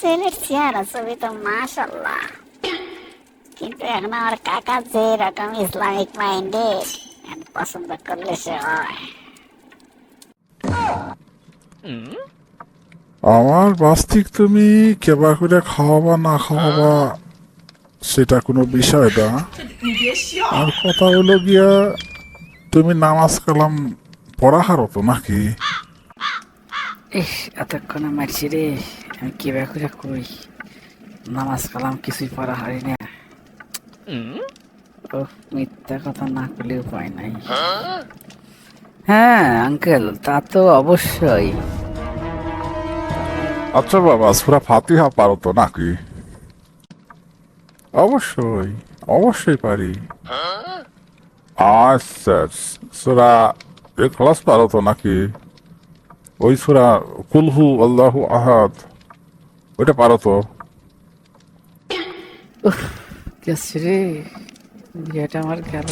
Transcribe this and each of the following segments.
ছেলের চেহারা ছবি তো মাশাল্লাহ কিন্তু এখন আমার কাকা যে ইসলামিক মাইন্ডেড পছন্দ করলে সে আমার বাস্তিক তুমি কেবা করে খাওয়াবা, না খাওয়াবা, সেটা কোনো বিষয় না। আর কথা হলো গিয়া, তুমি নামাজ কালাম পড়া হারো তো নাকি? ইস এতক্ষণে মারছি রে। আমি কি করে কই? নামাজ কালাম কিছুই পড়া হারি না। ও মিথ্যা কথা না করলে উপায় নাই। হ্যাঁ? আঙ্কেল তা তো অবশ্যই। আচ্ছা বাবা সুরা ফাতিহা পারো তো নাকি? অবশ্যই অবশ্যই পারি। আচ্ছা সুরা ক্লাস পারো তো নাকি? ওই সুরা কুলহু আল্লাহ আহাদ। ওইটা পারো তো। রে। বিয়েটা আমার গেল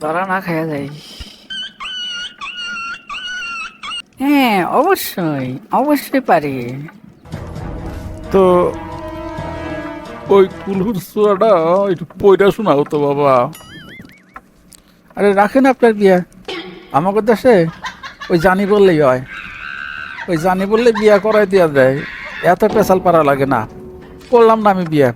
ধরা না খাওয়া যায় হ্যাঁ অবশ্যই অবশ্যই পারি। তো ওই কুলহুর সুরাটা একটু পয়টা শোনাও তো বাবা। আরে রাখেন আপনার বিয়া। আমাকে দেশে ওই জানি বললেই হয়। ওই জানি বললে বিয়া করাই দেওয়া দেয়। এত পেশাল পারা লাগে না। করলাম না আমি বিয়ে।